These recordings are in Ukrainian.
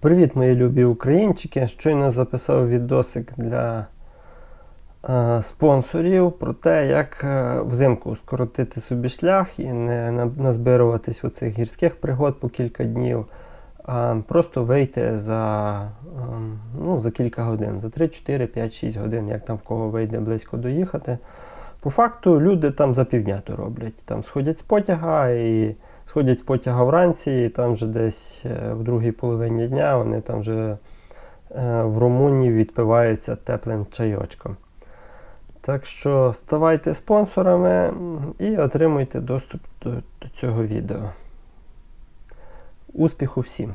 Привіт, мої любі українчики! Щойно записав відосик для е, спонсорів про те, як е, взимку скоротити собі шлях і не на- назбируватись цих гірських пригод по кілька днів, а просто вийти за, е, ну, за кілька годин, за 3, 4, 5, 6 годин, як там в кого вийде близько доїхати. По факту люди там за півдня то роблять. Там сходять з потяга і сходять з потяга вранці, і там вже десь е, в другій половині дня вони там вже е, в Румунії відпиваються теплим чайочком. Так що ставайте спонсорами і отримуйте доступ до, до цього відео. Успіху всім!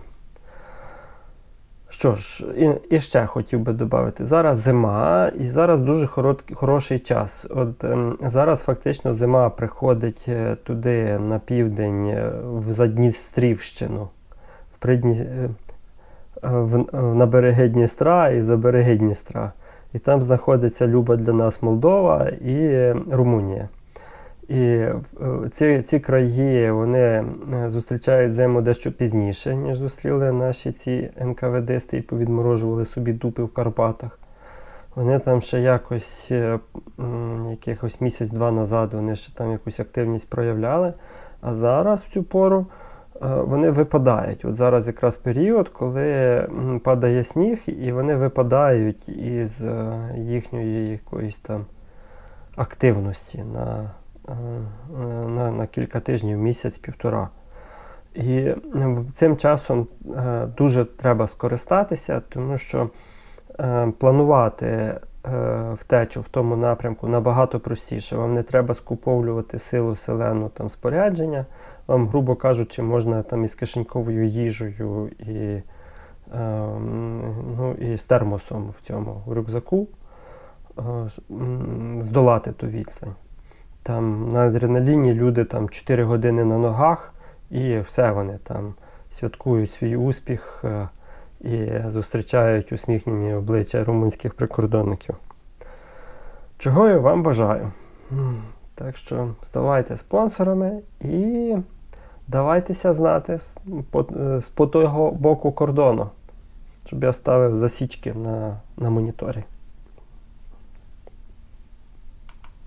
Що ж, і, ще хотів би додати. Зараз зима, і зараз дуже хороший час. От ем, зараз фактично зима приходить е, туди на південь, е, в Задністрівщину, в Придні, е, в, на береги Дністра і за береги Дністра. І там знаходиться люба для нас Молдова і Румунія. І е, ці, ці краї вони е, зустрічають зиму дещо пізніше, ніж зустріли наші ці НКВДсти і повідморожували собі дупи в Карпатах. Вони там ще якось, е, якихось місяць-два назад, вони ще там якусь активність проявляли. А зараз в цю пору вони випадають. От зараз якраз період, коли падає сніг, і вони випадають із їхньої якоїсь там активності на, на, на кілька тижнів, місяць, півтора. І е, цим часом е, дуже треба скористатися, тому що е, планувати е, втечу в тому напрямку набагато простіше. Вам не треба скуповлювати силу селену там спорядження. Вам, грубо кажучи, можна там із кишеньковою їжею і, е, ну, і з термосом в цьому рюкзаку е, здолати ту відстань. Там на адреналіні люди там 4 години на ногах, і все вони там святкують свій успіх е, і зустрічають усміхнені обличчя румунських прикордонників. Чого я вам бажаю. Так що ставайте спонсорами і давайтеся знати е, з по того боку кордону, щоб я ставив засічки на, на моніторі.